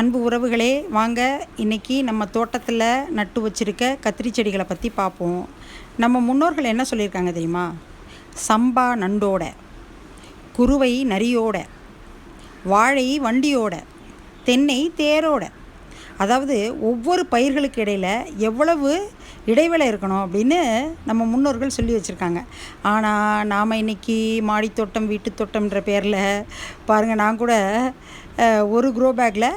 அன்பு உறவுகளே வாங்க இன்றைக்கி நம்ம தோட்டத்தில் நட்டு வச்சுருக்க கத்திரி செடிகளை பற்றி பார்ப்போம் நம்ம முன்னோர்கள் என்ன சொல்லியிருக்காங்க தெரியுமா? சம்பா நண்டோட குருவை நரியோட வாழை வண்டியோட தென்னை தேரோட. அதாவது ஒவ்வொரு பயிர்களுக்கு இடையில் எவ்வளவு இடைவேளை இருக்கணும் அப்படின்னு நம்ம முன்னோர்கள் சொல்லி வச்சுருக்காங்க. ஆனால் நாம் இன்றைக்கி மாடித்தோட்டம் வீட்டுத்தோட்டம்ன்ற பேரில் பாருங்கள் நான் கூட ஒரு க்ரோ பேக்கில்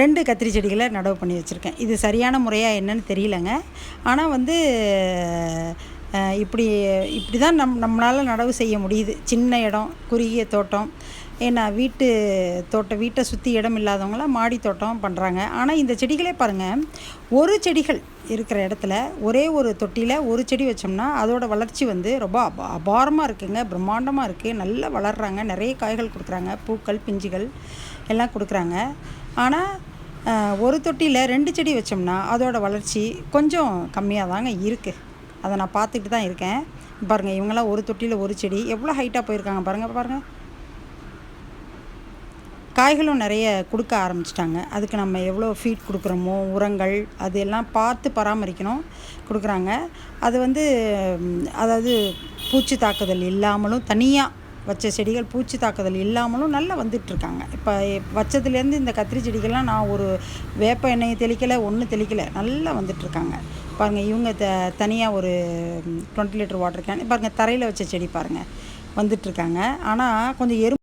ரெண்டு கத்திரி செடிகளை நடவு பண்ணி வச்சுருக்கேன். இது சரியான முறையாக என்னன்னு தெரியலங்க. ஆனால் வந்து இப்படி இப்படி தான் நம் நம்மளால் நடவு செய்ய முடியுது. சின்ன இடம் குறுகிய தோட்டம். ஏன்னா வீட்டு தோட்டம் வீட்டை சுற்றி இடம் இல்லாதவங்களாம் மாடி தோட்டம் பண்ணுறாங்க ஆனால் இந்த செடிகளே பாருங்கள் ஒரு செடிகள் இருக்கிற இடத்துல ஒரே ஒரு தொட்டியில் ஒரு செடி வச்சோம்னா அதோட வளர்ச்சி வந்து ரொம்ப அபா அபாரமாக இருக்குங்க. பிரம்மாண்டமாக இருக்குது நல்லா வளர்கிறாங்க நிறைய காய்கள் கொடுக்குறாங்க. பூக்கள் பிஞ்சுகள் எல்லாம் கொடுக்குறாங்க. ஆனால் ஒரு தொட்டியில் ரெண்டு செடி வச்சோம்னா அதோடய வளர்ச்சி கொஞ்சம் கம்மியாக தாங்க இருக்குது அதை நான் பார்த்துக்கிட்டு தான் இருக்கேன். பாருங்கள் இவங்கெல்லாம் ஒரு தொட்டியில் ஒரு செடி. எவ்வளோ ஹைட்டாக போயிருக்காங்க பாருங்கள் பாருங்கள் காய்களும் நிறைய கொடுக்க ஆரம்பிச்சிட்டாங்க. அதுக்கு நம்ம எவ்வளோ ஃபீட் கொடுக்குறோமோ உரங்கள் அது எல்லாம் பார்த்து பராமரிக்கணும் கொடுக்குறாங்க. அது வந்து அதாவது பூச்சி தாக்குதல் இல்லாமலும் தனியாக வச்ச செடிகள் பூச்சி தாக்குதல் இல்லாமலும் நல்லா வந்துட்டுருக்காங்க. இப்போ வச்சதுலேருந்து இந்த கத்திரி செடிகள்லாம் நான் ஒரு வேப்ப எண்ணெயை தெளிக்கலை ஒன்றும் தெளிக்கலை. நல்லா வந்துட்டுருக்காங்க. பாருங்கள் இவங்க த தனியாக ஒரு டுவெண்ட்டி லிட்டர் வாட்டர் கேன் பாருங்கள் தரையில் வச்ச செடி பாருங்கள் வந்துட்டுருக்காங்க. ஆனால் கொஞ்சம் எறும்பு